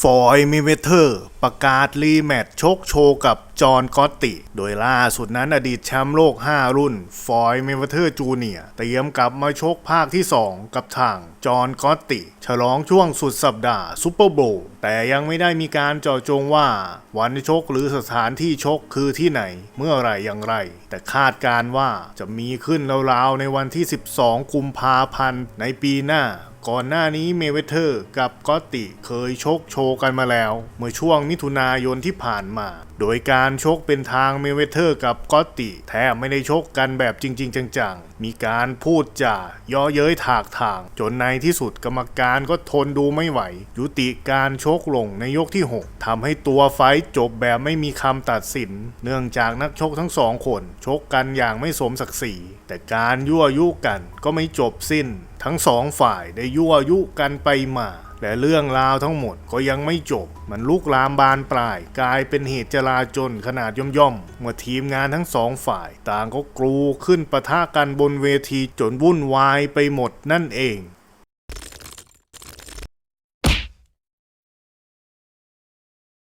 ฟอยมิเวเทอร์ ประกาศรีแมตช์ชกโชว์กับจอห์นกอตติ โดยล่าสุดนั้นอดีตแชมป์โลก 5 รุ่น ฟอยมิเวเทอร์จูเนียเตรียมกลับมาชกภาคที่ 2 กับทางจอห์นกอตติ ฉลองช่วงสุดสัปดาห์ซูเปอร์โบว์แต่ยังไม่ได้มีการเจาะจงว่า วันชกหรือสถานที่ชกคือที่ไหนเมื่อไรอย่างไร แต่คาดการว่าจะมีขึ้นราวๆในวันที่ 12 กุมภาพันธ์ในปีหน้า ก่อนหน้านี้เมเวเทอร์กับกอตติเคยชกโชว์กันมาแล้ว เมื่อช่วงมิถุนายนที่ผ่านมา โดยการชกเป็นทางเมเวเทอร์กับกอตติแทบไม่ได้ชกกันแบบจริง ๆ จังๆ มีการพูดจาย่อเย้ยถากถาง จนในที่สุดกรรมการก็ทนดูไม่ไหว ยุติการชกลงในยกที่ 6ทำให้ตัวไฟจบแบบไม่มีคำตัดสิน เนื่องจากนักชกทั้งสองคน ชกกันอย่างไม่สมศักดิ์ศรีแต่การยั่วยุกันก็ไม่จบสิ้น ทั้งสองฝ่ายได้ยั่วยุกันไปมาและเรื่องราวทั้งหมดก็ยังไม่จบ มันลุกลามบานปลาย กลายเป็นเหตุจลาจลขนาดย่อมๆ เมื่อทีมงานทั้งสองฝ่าย ต่างก็กรูขึ้นประทะกันบนเวทีจนวุ่นวายไปหมดนั่นเอง